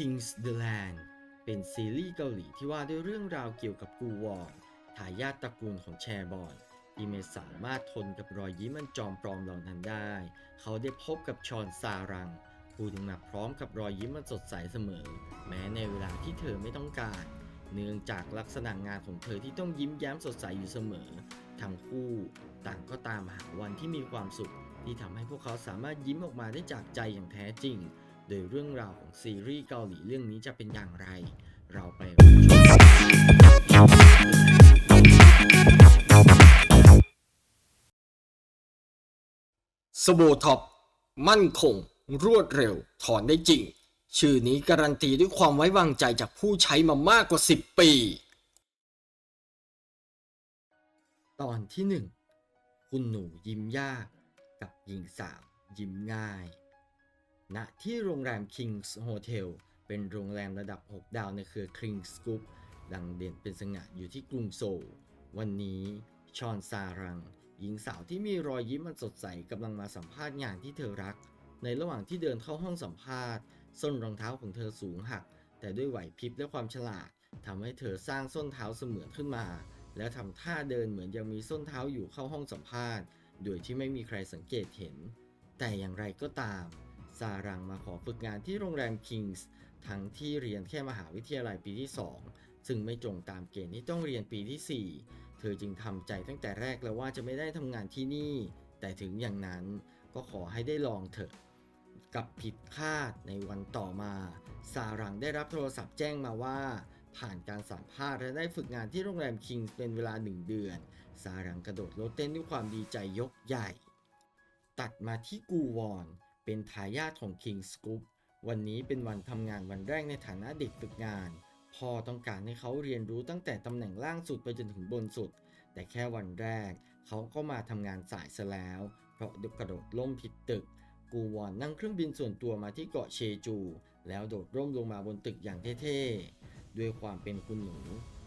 King's the Land เป็นซีรีส์เกาหลีที่ว่าด้วยเรื่องราวเกี่ยวกับกูวอนทายาทตระกูลของแชร์บอนที่ไม่สามารถทนกับรอยยิ้มอันจอมปลอมเหล่านั้นได้ เขาได้พบกับชอนซารัง ผู้ถึงมาพร้อมกับรอยยิ้มอันสดใสเสมอ แม้ในเวลาที่เธอไม่ต้องการ เนื่องจากลักษณะงานของเธอที่ต้องยิ้มแย้มสดใสอยู่เสมอ ทั้งคู่ต่างก็ตามหาวันที่มีความสุข ที่ทำให้พวกเขาสามารถยิ้มออกมาได้จากใจอย่างแท้จริง โดยเรื่องราวของซีรีส์เกาหลีเรื่องนี้จะเป็นอย่างไร เราไปรับชมสโบท็อปมั่นคง รวดเร็ว ถอนได้จริง ชื่อนี้การันตีด้วยความไว้วางใจจากผู้ใช้มามากกว่า 10 ปี ตอนที่หนึ่งคุณหนูยิ้มยาก กับหญิงสาวยิ้มง่าย ณที่โรงแรม King's Hotel เป็นโรงแรมระดับ 6 ดาวในเครือ King's Group ดังเด่นเป็นสง่าอยู่ที่กรุงโซล วันนี้ชอนซารัง หญิงสาวที่มีรอยยิ้มมันสดใสกำลังมาสัมภาษณ์งานที่เธอรัก ในระหว่างที่เดินเข้าห้องสัมภาษณ์ ส้นรองเท้าของเธอสูงหัก แต่ด้วยไหวพริบและความฉลาดทำให้เธอสร้างส้นเท้าเสมือนขึ้นมา แล้วทำท่าเดินเหมือนยังมีส้นเท้าอยู่เข้าห้องสัมภาษณ์ โดยที่ไม่มีใครสังเกตเห็น แต่อย่างไรก็ตาม ซารังมาขอฝึกงานที่โรงแรม Kings ทั้งที่เรียนแค่มหาวิทยาลัยปีที่ 2 ซึ่งไม่ตรงตามเกณฑ์ที่ต้องเรียนปีที่ 4 เธอจึงทำใจตั้งแต่แรกแล้วว่าจะไม่ได้ทำงานที่นี่ แต่ถึงอย่างนั้นก็ขอให้ได้ลองเถอะกับผิดคาดในวันต่อมาซารังได้รับโทรศัพท์แจ้งมาว่า ผ่านการสัมภาษณ์และได้ฝึกงานที่โรงแรม Kings เป็นเวลาหนึ่งเดือนซารังกระโดดโลดเต้นด้วยความดีใจยกใหญ่ ตัดมาที่กูวอน เป็นทายาทของ King's Group วันนี้เป็นวันทำงานวันแรกในฐานะเด็กฝึกงาน พ่อต้องการให้เขาเรียนรู้ตั้งแต่ตำแหน่งล่างสุดไปจนถึงบนสุด แต่แค่วันแรก เขาก็มาทำงานสายซะแล้ว เพราะกระโดดล่มผิดตึก กูวอนนั่งเครื่องบินส่วนตัวมาที่เกาะเชจู แล้วโดดร่มลงมาบนตึกอย่างเท่ๆ ด้วยความเป็นคุณหนู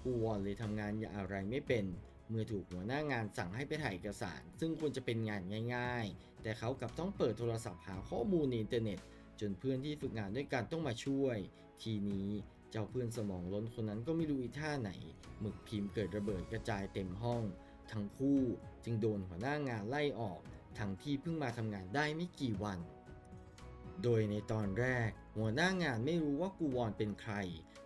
กูวอนเลยทำงานอย่างอะไรไม่เป็น เมื่อถูกหัวหน้างานสั่งให้ไปถ่ายเอกสาร ซึ่งควรจะเป็นงานง่าย ๆ แต่เขากลับต้องเปิดโทรศัพท์หาข้อมูลในอินเทอร์เน็ต จนเพื่อนที่ฝึกงานด้วยกันต้องมาช่วย ทีนี้เจ้าเพื่อนสมองล้นคนนั้นก็ไม่รู้อีท่าไหน หมึกพิมพ์เกิดระเบิดกระจายเต็มห้อง ทั้งคู่จึงโดนหัวหน้างานไล่ออก ทั้งที่เพิ่งมาทำงานได้ไม่กี่วัน โดยในตอนแรก หัวหน้างานไม่รู้ว่ากูวอนเป็นใคร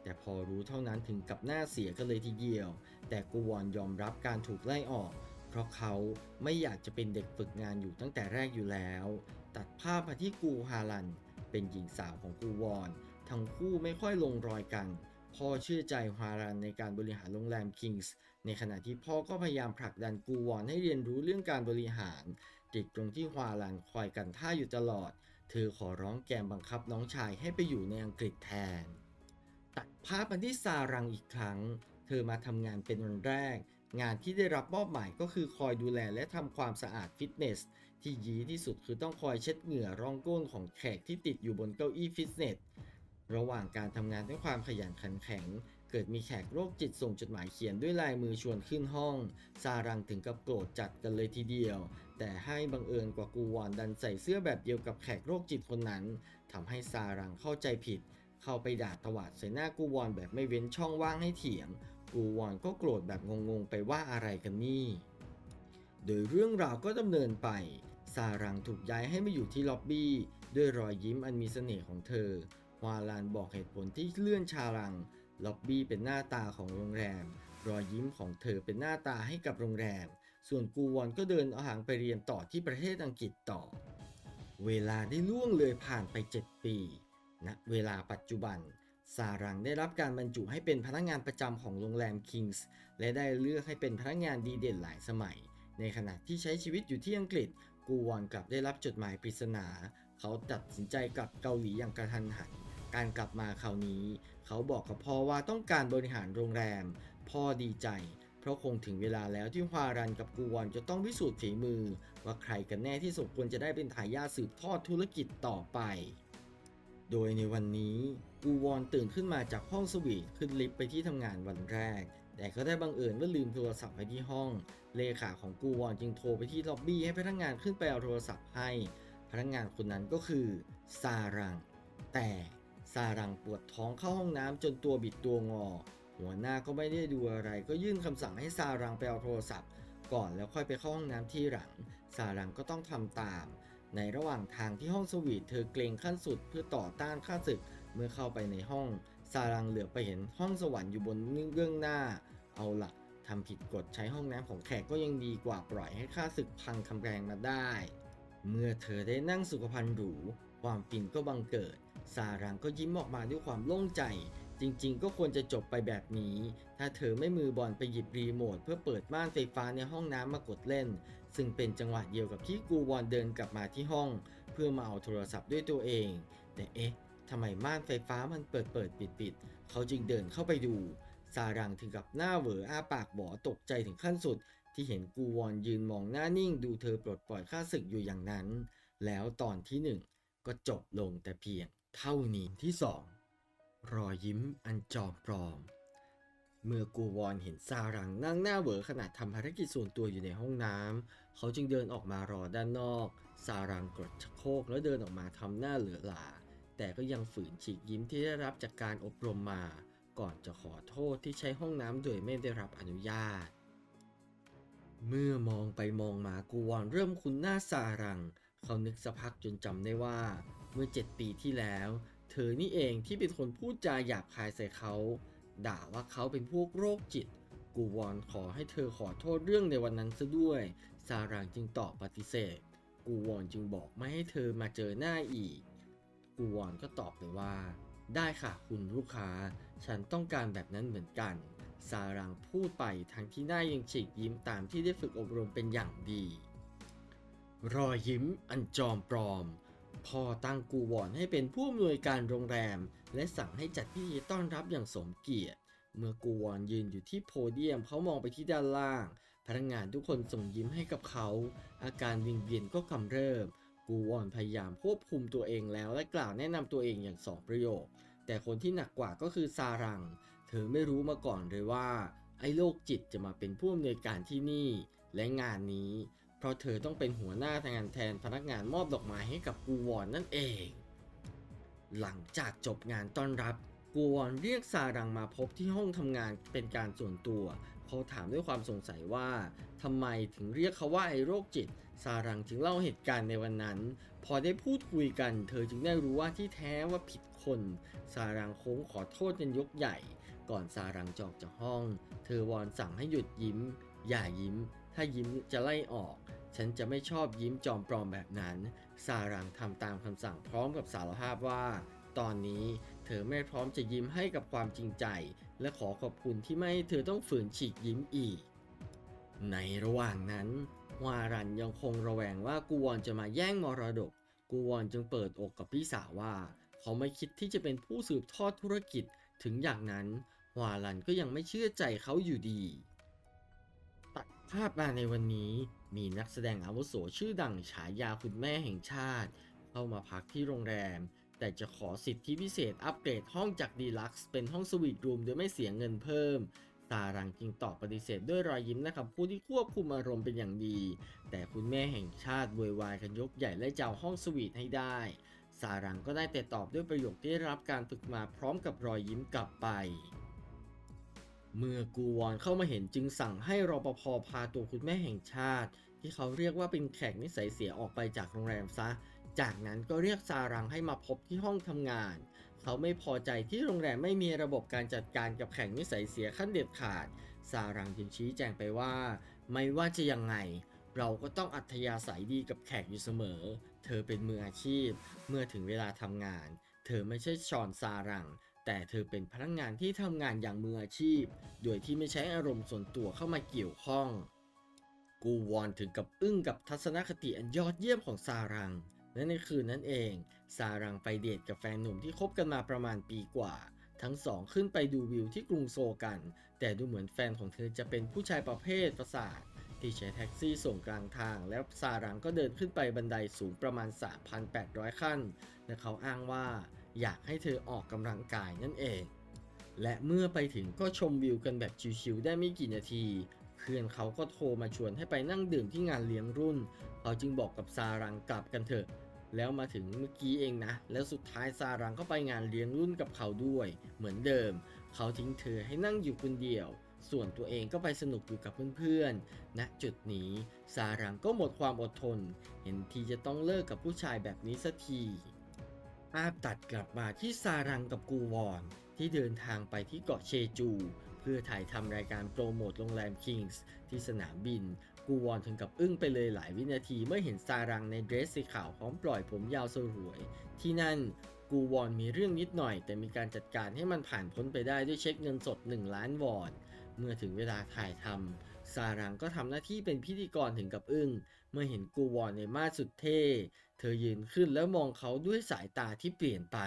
แต่พอรู้เท่านั้นถึงกับหน้าเสียกันเลยทีเดียว แต่กูวอนยอมรับการถูกไล่ออก เพราะเขาไม่อยากจะเป็นเด็กฝึกงานอยู่ตั้งแต่แรกอยู่แล้ว ตัดภาพมาที่กูฮาลัน เป็นหญิงสาวของกูวอน ทั้งคู่ไม่ค่อยลงรอยกันพ่อเชื่อใจฮารันในการบริหารโรงแรมคิงส์ในขณะที่พ่อก็พยายามผลักดันกูวอนให้เรียนรู้เรื่องการบริหาร ติดตรงที่ฮารันคอยกันท่าอยู่ตลอด เธอขอร้องแกมบังคับน้องชายให้ไปอยู่ในอังกฤษแทน ตัดภาพมาที่ซารังอีกครั้ง เธอมาทำงานเป็นวันแรก งานที่ได้รับมอบหมายก็คือคอยดูแลและทำความสะอาดฟิตเนส ที่ยีที่สุดคือต้องคอยเช็ดเหงื่อร่องก้นของแขกที่ติดอยู่บนเก้าอี้ฟิตเนส ระหว่างการทำงานด้วยความขยันขันแข็ง เกิดมีแขกโรคจิตส่งจดหมายเขียนด้วยลายมือชวนขึ้นห้อง ซารังถึงกับโกรธจัดกันเลยทีเดียว แต่ให้บังเอิญกว่ากูวอนดันใส่เสื้อแบบเดียวกับแขกโรคจิตคนนั้นทำให้ซารังเข้าใจผิด เข้าไปด่าตวาดใส่หน้ากูวอนแบบไม่เว้นช่องว่างให้เถียง กูวอนก็โกรธแบบงงๆไปว่าอะไรกันนี่ โดยเรื่องราวก็ดำเนินไป ซารังถูกย้ายให้มาอยู่ที่ล็อบบี้ ด้วยรอยยิ้มอันมีเสน่ห์ของเธอ ฮวาลานบอกเหตุผลที่เลื่อนชารัง ล็อบบี้เป็นหน้าตาของโรงแรม รอยยิ้มของเธอเป็นหน้าตาให้กับโรงแรม ส่วนกูวอนก็เดินเอาหางไปเรียนต่อที่ประเทศอังกฤษต่อ เวลาได้ล่วงเลยผ่านไป 7 ปีณเวลาปัจจุบัน ซารังได้รับการบรรจุให้เป็นพนักงานประจำของโรงแรม Kings และได้เลือกให้เป็นพนักงานดีเด่นหลายสมัย ในขณะที่ใช้ชีวิตอยู่ที่อังกฤษ กูวอนกลับได้รับจดหมายปริศนา เขาตัดสินใจกลับเกาหลีอย่างกระทันหัน การกลับมาคราวนี้ เขาบอกกับพ่อว่าต้องการบริหารโรงแรม พ่อดีใจ เพราะคงถึงเวลาแล้วที่ฮวารันกับกูวอนจะต้องพิสูจน์ฝีมือ ว่าใครกันแน่ที่สมควรจะได้เป็นทายาทสืบทอดธุรกิจต่อไป โดยในวันนี้ กูวอนตื่นขึ้นมาจากห้องสวีทขึ้นลิฟต์ไปที่ทำงานวันแรก แต่ก็ได้บังเอิญว่าลืมโทรศัพท์ไว้ที่ห้อง เลขาของกูวอนจึงโทรไปที่ล็อบบี้ให้พนักงานขึ้นไปเอาโทรศัพท์ให้ พนักงานคนนั้นก็คือซารัง แต่ซซารังปวดท้องเข้าห้องน้ำจนตัวบิดตัวงอ หัวหน้าก็ไม่ได้ดูอะไร ก็ยื่นคำสั่งให้ซารังไปเอาโทรศัพท์ ก่อนแล้วค่อยไปเข้าห้องน้ำที่หลังซารังก็ต้องทำตาม ในระหว่างทางที่ห้องสวีทเธอเกรงขั้นสุดเพื่อต่อต้านข้าศึก เมื่อเข้าไปในห้องซารังเหลือไปเห็นห้องสวรรค์อยู่บนเบื้องหน้า เอาละทำผิดกฎใช้ห้องน้ำของแขกก็ยังดีกว่าปล่อยให้ข้าศึกพังคำแพงมาได้ เมื่อเธอได้นั่งสุขภัณฑ์หรูความฟินก็บังเกิด ซารังก็ยิ้มออกมาด้วยความโล่งใจ จริงๆ ก็ควรจะจบไปแบบนี้ ถ้าเธอไม่มือบอลไปหยิบรีโมทเพื่อเปิดม่านไฟฟ้าในห้องน้ำมากดเล่น ซึ่งเป็นจังหวะเดียวกับที่กูวอนเดินกลับมาที่ห้อง เพื่อมาเอาโทรศัพท์ด้วยตัวเอง แต่เอ๊ะ ทำไมม่านไฟฟ้ามันเปิดเปิดปิดปิดเขาจึงเดินเข้าไปดู ซารังถึงกับหน้าเหวออ้าปากบอตกใจถึงขั้นสุด ที่เห็นกูวอนยืนมองหน้านิ่งดูเธอปลดปล่อยข้าศึกอยู่อย่างนั้น แล้วตอนที่หนึ่งก็จบลงแต่เพียงเท่านี้ที่สองรอยยิ้มอันจอมปลอม เมื่อกูวอนเห็นซารังนั่งหน้าเหวอขณะทำภารกิจส่วนตัวอยู่ในห้องน้ำเขาจึงเดินออกมารอด้านนอก ซารังกดชักโครกแล้วเดินออกมาทำหน้าเหลือหลา แต่ก็ยังฝืนฉีกยิ้มที่ได้รับจากการอบรมมา ก่อนจะขอโทษที่ใช้ห้องน้ำโดยไม่ได้รับอนุญาต เมื่อมองไปมองมากูวอนเริ่มคุ้นหน้าซารัง เขานึกสักพักจนจำได้ว่า เมื่อเจ็ดปีที่แล้ว เธอนี่เองที่เป็นคนพูดจาหยาบคายใส่เขา ด่าว่าเขาเป็นพวกโรคจิต กูวอนขอให้เธอขอโทษเรื่องในวันนั้นซะด้วย ซารังจึงตอบปฏิเสธ กูวอนจึงบอกไม่ให้เธอมาเจอหน้าอีก กูวอนก็ตอบไปว่า ได้ค่ะคุณลูกค้า ฉันต้องการแบบนั้นเหมือนกัน ซารังพูดไปทั้งที่หน้ายังฉีกยิ้มตามที่ได้ฝึกอบรมเป็นอย่างดี รอยยิ้มอันจอมปลอมพ่อตั้งกูวอนให้เป็นผู้อำนวยการโรงแรม และสั่งให้จัดพิธีต้อนรับอย่างสมเกียรติ เมื่อกูวอนยืนอยู่ที่โพเดียมเขามองไปที่ด้านล่าง พนักงานทุกคนส่งยิ้มให้กับเขา อาการวิงเวียนก็กำเริบ กูวอนพยายามควบคุมตัวเองแล้วและกล่าวแนะนำตัวเองอย่างสองประโยค แต่คนที่หนักกว่าก็คือซารัง เธอไม่รู้มาก่อนเลยว่า ไอ้โรคจิตจะมาเป็นผู้อำนวยการที่นี่ และงานนี้ เพราะเธอต้องเป็นหัวหน้างานแทนพนักงานมอบดอกไม้ให้กับกูวอนนั่นเอง หลังจากจบงานต้อนรับกูวอนเรียกซารังมาพบที่ห้องทำงานเป็นการส่วนตัว เขาถามด้วยความสงสัยว่าทำไมถึงเรียกเขาว่าไอ้โรคจิต ซารังจึงเล่าเหตุการณ์ในวันนั้น พอได้พูดคุยกัน เธอจึงได้รู้ว่าที่แท้ว่าผิดคน ซารังโค้งขอโทษกันยกใหญ่ ก่อนซารังจออกจากห้อง เธอวอนสั่งให้หยุดยิ้ม อย่ายิ้ม ถ้ายิ้มจะไล่ออก ฉันจะไม่ชอบยิ้มจอมปลอมแบบนั้น ซารังทำตามคำสั่งพร้อมกับสารภาพว่า ตอนนี้เธอไม่พร้อมจะยิ้มให้กับความจริงใจ และขอขอบคุณที่ไม่ให้เธอต้องฝืนฉีกยิ้มอีก ในระหว่างนั้น วารันยังคงระแวงว่ากูวอนจะมาแย่งมรดก กูวอนจึงเปิดอกกับพี่สาวว่า เขาไม่คิดที่จะเป็นผู้สืบทอดธุรกิจ ถึงอย่างนั้น วารันก็ยังไม่เชื่อใจเขาอยู่ดี ตัดภาพมาในวันนี้ มีนักแสดงอาวุโสชื่อดังฉายาคุณแม่แห่งชาติ เข้ามาพักที่โรงแรม แต่จะขอสิทธิพิเศษอัปเกรดห้องจากดีลักซ์เป็นห้องสวีทรูมโดยไม่เสียเงินเพิ่ม ซารังจึงตอบปฏิเสธด้วยรอยยิ้มและคำพูดที่ควบคุมอารมณ์เป็นอย่างดี แต่คุณแม่แห่งชาติโวยวายกันยกใหญ่และจะเอาห้องสวีทให้ได้ซารังก็ได้แต่ตอบด้วยประโยคที่ได้รับการฝึกมาพร้อมกับรอยยิ้มกลับไป เมื่อกูวอนเข้ามาเห็นจึงสั่งให้รปภพาตัวคุณแม่แห่งชาติ ที่เขาเรียกว่าเป็นแขกนิสัยเสียออกไปจากโรงแรมซะ จากนั้นก็เรียกซารังให้มาพบที่ห้องทำงาน เขาไม่พอใจที่โรงแรมไม่มีระบบการจัดการกับแขกนิสัยเสียขั้นเด็ดขาด ซารังจึงชี้แจงไปว่า ไม่ว่าจะยังไง เราก็ต้องอัธยาศัยดีกับแขกอยู่เสมอ เธอเป็นมืออาชีพ เมื่อถึงเวลาทำงาน เธอไม่ใช่ชอนซารัง แต่เธอเป็นพนักงานที่ทำงานอย่างมืออาชีพ โดยที่ไม่ใช้อารมณ์ส่วนตัวเข้ามาเกี่ยวข้อง กูวอนถึงกับอึ้งกับทัศนคติอันยอดเยี่ยมของซารัง และในคืนนั้นเอง ซารังไปเดทกับแฟนหนุ่มที่คบกันมาประมาณปีกว่า ทั้งสองขึ้นไปดูวิวที่กรุงโซกัน แต่ดูเหมือนแฟนของเธอจะเป็นผู้ชายประเภทประสาทที่ใช้แท็กซี่ส่งกลางทาง แล้วซารังก็เดินขึ้นไปบันไดสูงประมาณ 3,800 ขั้น และเขาอ้างว่าอยากให้เธอออกกำลังกายนั่นเอง และเมื่อไปถึงก็ชมวิวกันแบบชิวๆได้ไม่กี่นาทีเพื่อนเขาก็โทรมาชวนให้ไปนั่งดื่มที่งานเลี้ยงรุ่น เขาจึงบอกกับซารังกลับกันเถอะ แล้วมาถึงเมื่อกี้เองนะ แล้วสุดท้ายซารังก็ไปงานเลี้ยงรุ่นกับเขาด้วย เหมือนเดิม เขาทิ้งเธอให้นั่งอยู่คนเดียว ส่วนตัวเองก็ไปสนุกอยู่กับเพื่อนๆณจุดนี้ซารังก็หมดความอดทน เห็นทีจะต้องเลิกกับผู้ชายแบบนี้สักทีภาพตัดกลับมาที่ซารังกับกูวอนที่เดินทางไปที่เกาะเชจู เพื่อถ่ายทำรายการโปรโมทโรงแรมคิงส์ที่สนามบิน กูวอนถึงกับอึ้งไปเลยหลายวินาทีเมื่อเห็นซารังในเดรสสีขาวพร้อมปล่อยผมยาวสรวย ที่นั่นกูวอนมีเรื่องนิดหน่อย แต่มีการจัดการให้มันผ่านพ้นไปได้ด้วยเช็คเงินสด 1 ล้านวอน เมื่อถึงเวลาถ่ายทำซารังก็ทำหน้าที่เป็นพิธีกรถึงกับอึ้งเมื่อเห็นกูวอนในมาสสุดเท่ เธอยืนขึ้นแล้วมองเขาด้วยสายตาที่เปลี่ยนไป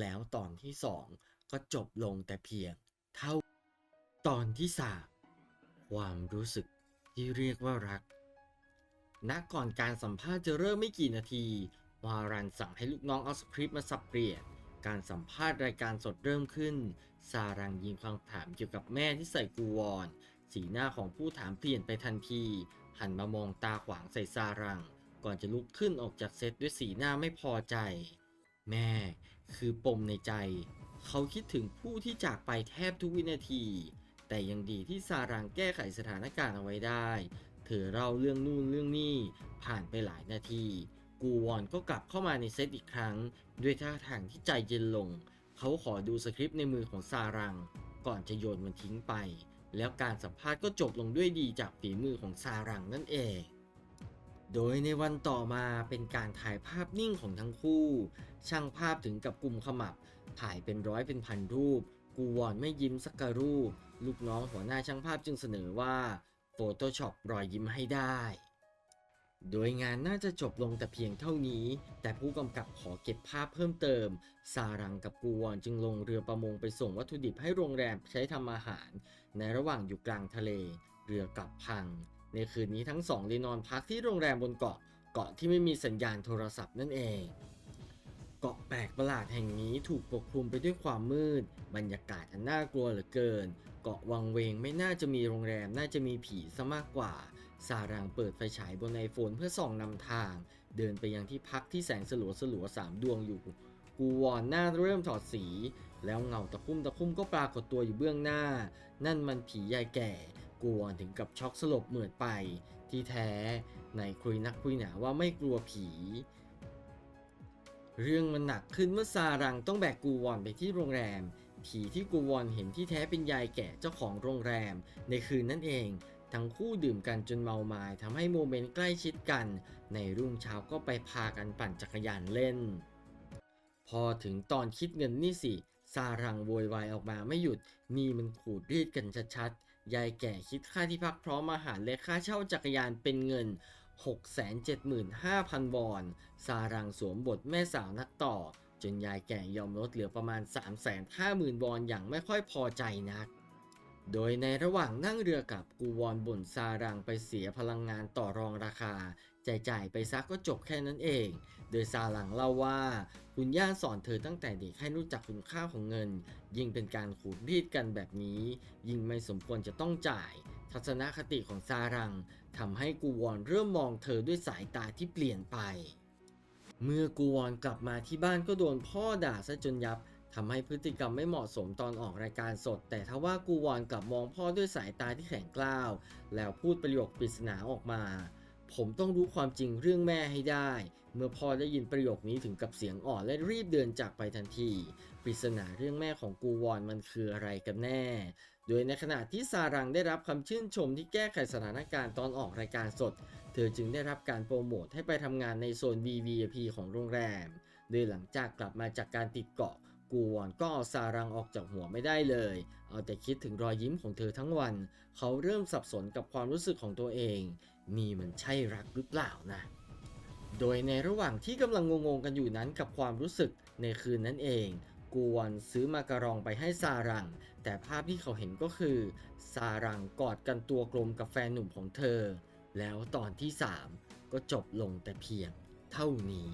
แล้วตอนที่สองก็จบลงแต่เพียง เท่า ตอนที่สามความรู้สึก ที่เรียกว่ารักณก่อนการสัมภาษณ์จะเริ่มไม่กี่นาที วารันสั่งให้ลูกน้องเอาสคริปต์มาสับเปลี่ยน การสัมภาษณ์รายการสดเริ่มขึ้น ซารังยิงคำถามเกี่ยวกับแม่ที่ใส่กูวอน สีหน้าของผู้ถามเปลี่ยนไปทันที หันมามองตาขวางใส่ซารัง ก่อนจะลุกขึ้นออกจากเซตด้วยสีหน้าไม่พอใจ แม่ คือปมในใจ เขาคิดถึงผู้ที่จากไปแทบทุกวินาที แต่ยังดีที่ซารังแก้ไขสถานการณ์เอาไว้ได้ เธอเล่าเรื่องนู่นเรื่องนี่ผ่านไปหลายนาที กูวอนก็กลับเข้ามาในเซตอีกครั้ง ด้วยท่าทางที่ใจเย็นลง เขาขอดูสคริปต์ในมือของซารัง ก่อนจะโยนมันทิ้งไป แล้วการสัมภาษณ์ก็จบลงด้วยดีจากฝีมือของซารังนั่นเองโดยในวันต่อมาเป็นการถ่ายภาพนิ่งของทั้งคู่ ช่างภาพถึงกับกลุ่มขมับ ถ่ายเป็นร้อยเป็นพันรูป กูวอนไม่ยิ้มสักกรูป ลูกน้องหัวหน้าช่างภาพจึงเสนอว่า Photoshop รอยยิ้มให้ได้ โดยงานน่าจะจบลงแต่เพียงเท่านี้ แต่ผู้กำกับขอเก็บภาพเพิ่มเติม ซารังกับกูวอนจึงลงเรือประมงไปส่งวัตถุดิบให้โรงแรมใช้ทำอาหาร ในระหว่างอยู่กลางทะเล เรือกลับพัง ในคืนนี้ทั้งสองได้นอนพักที่โรงแรมบนเกาะเกาะที่ไม่มีสัญญาณโทรศัพท์นั่นเอง เกาะแปลกประหลาดแห่งนี้ถูกปกคลุมไปด้วยความมืด บรรยากาศอันน่ากลัวเหลือเกิน เกาะวังเวงไม่น่าจะมีโรงแรมน่าจะมีผีซะมากกว่า ซารังเปิดไฟฉายบนไอโฟนเพื่อส่องนำทาง เดินไปยังที่พักที่แสงสลัวสลัวสามดวงอยู่ กูวอนหน้าเริ่มถอดสี แล้วเงาตะคุ่มตะคุ่มก็ปรากฏตัวอยู่เบื้องหน้า นั่นมันผียายแก่กูวอนถึงกับช็อกสลบเหมือดไป ที่แท้ไหนคุยนักคุยหนาว่าไม่กลัวผี เรื่องมันหนักขึ้นเมื่อซารังต้องแบกกูวอนไปที่โรงแรม ผีที่กูวอนเห็นที่แท้เป็นยายแก่เจ้าของโรงแรม ในคืนนั่นเอง ทั้งคู่ดื่มกันจนเมาไมา้ทำให้โมเมนต์ใกล้ชิดกัน ในรุ่งเช้าก็ไปพากันปั่นจักรยานเล่น พอถึงตอนคิดเงินนี่สิซารังโวยวายออกมาไม่หยุด นี่มันขูดรีดกันชัดๆ ยายแก่คิดค่าที่พักพร้อมอาหารและค่าเช่าจักรยานเป็นเงิน 675,000 วอน ซารังสวมบทแม่สาวนักต่อ จนยายแก่ยอมลดเหลือประมาณ 350,000 วอนอย่างไม่ค่อยพอใจนัก โดยในระหว่างนั่งเรือกับกูวอนบ่นซารังไปเสียพลังงานต่อรองราคา จ่ายๆไปซักก็จบแค่นั้นเอง โดยซาลังเล่าว่า คุณย่าสอนเธอตั้งแต่เด็กให้รู้จักคุณค่าของเงิน ยิ่งเป็นการขูดรีดกันแบบนี้ ยิ่งไม่สมควรจะต้องจ่าย ทัศนคติของซารังทำให้กูวอนเริ่มมองเธอด้วยสายตาที่เปลี่ยนไป เมื่อกูวอนกลับมาที่บ้านก็โดนพ่อด่าซะจนยับทำให้พฤติกรรมไม่เหมาะสมตอนออกรายการสด แต่ทว่ากูวอนกลับมองพ่อด้วยสายตาที่แข็งกร้าว แล้วพูดประโยคปริศนาออกมา ผมต้องรู้ความจริงเรื่องแม่ให้ได้ เมื่อพ่อได้ยินประโยคนี้ถึงกับเสียงอ่อนและรีบเดินจากไปทันที ปริศนาเรื่องแม่ของกูวอนมันคืออะไรกันแน่ โดยในขณะที่ซารังได้รับคำชื่นชมที่แก้ไขสถานการณ์ตอนออกรายการสด เธอจึงได้รับการโปรโมทให้ไปทำงานในโซน VVIP ของโรงแรม โดยหลังจากกลับมาจากการติดเกาะกูวอนก็เอาซารังออกจากหัวไม่ได้เลย เอาแต่คิดถึงรอยยิ้มของเธอทั้งวัน เขาเริ่มสับสนกับความรู้สึกของตัวเอง นี่มันใช่รักหรือเปล่านะ โดยในระหว่างที่กำลังงงๆกันอยู่นั้นกับความรู้สึกในคืนนั้นเอง กวนซื้อมาการองไปให้ซารัง แต่ภาพที่เขาเห็นก็คือซารังกอดกันตัวกลมกับแฟนหนุ่มของเธอ แล้วตอนที่ 3 ก็จบลงแต่เพียงเท่านี้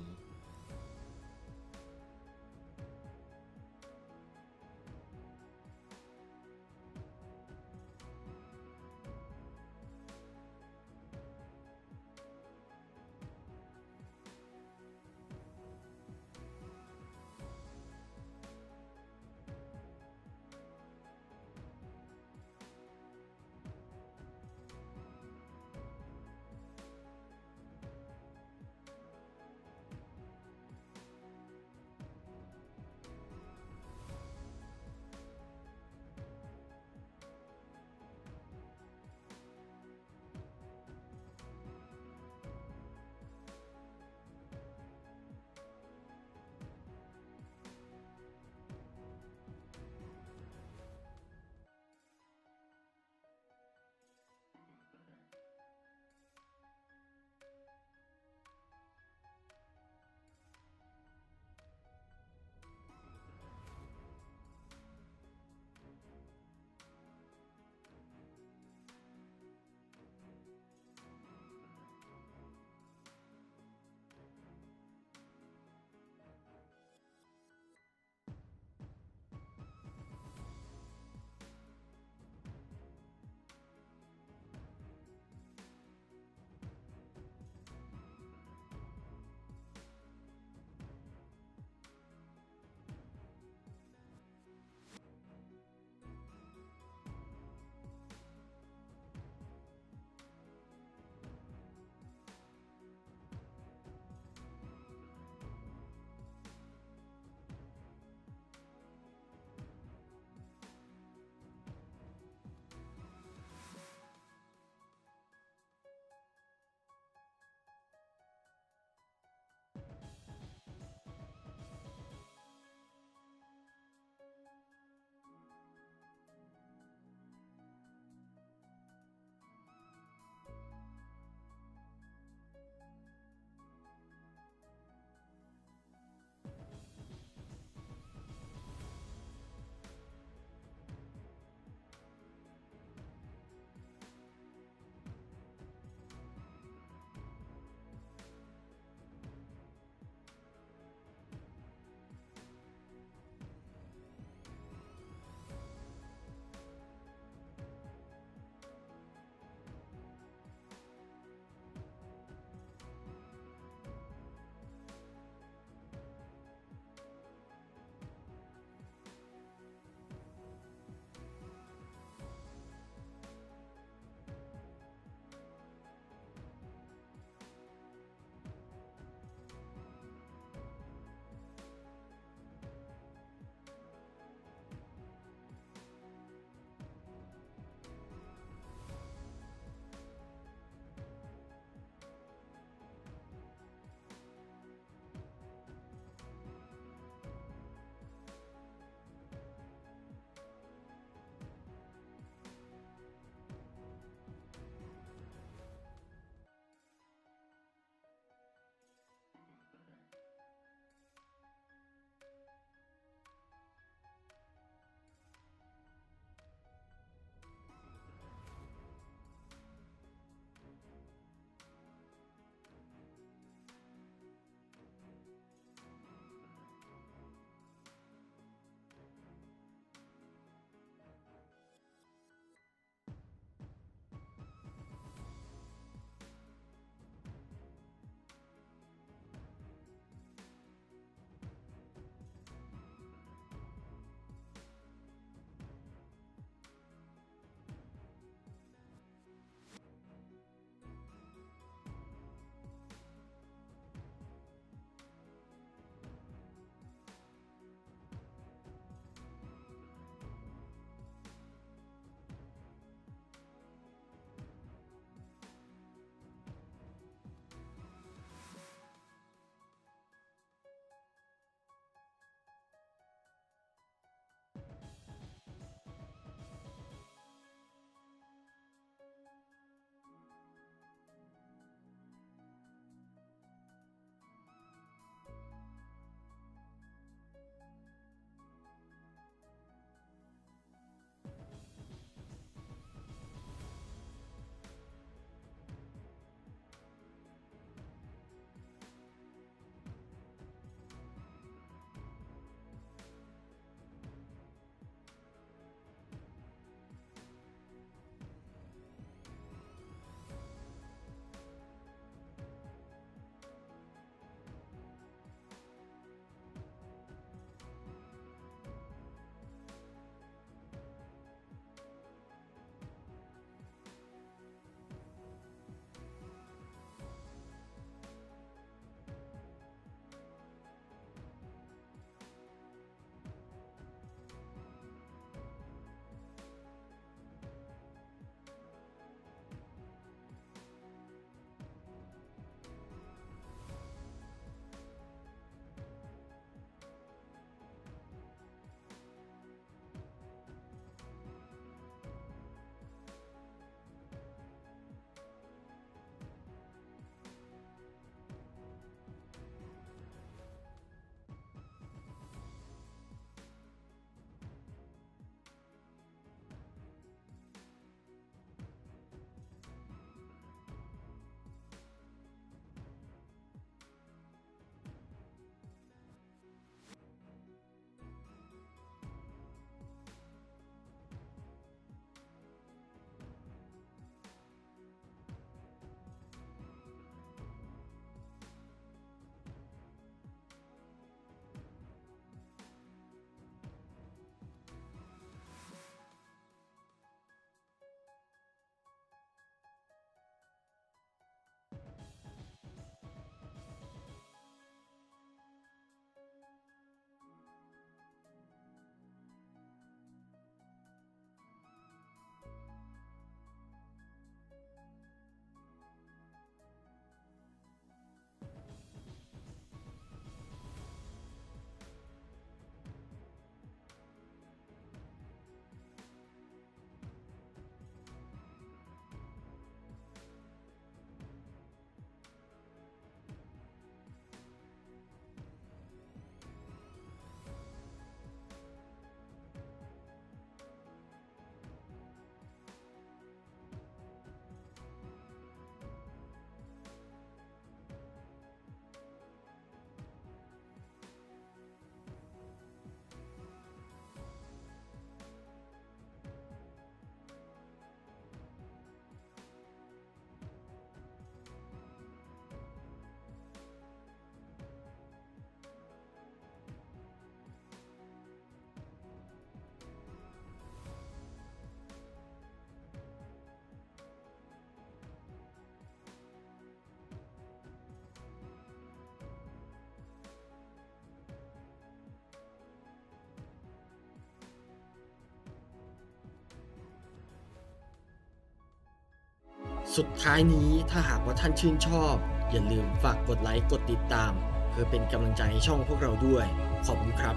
สุดท้ายนี้ถ้าหากว่าท่านชื่นชอบ อย่าลืมฝากกดไลค์กดติดตาม เพื่อเป็นกำลังใจให้ช่องพวกเราด้วย ขอบคุณครับ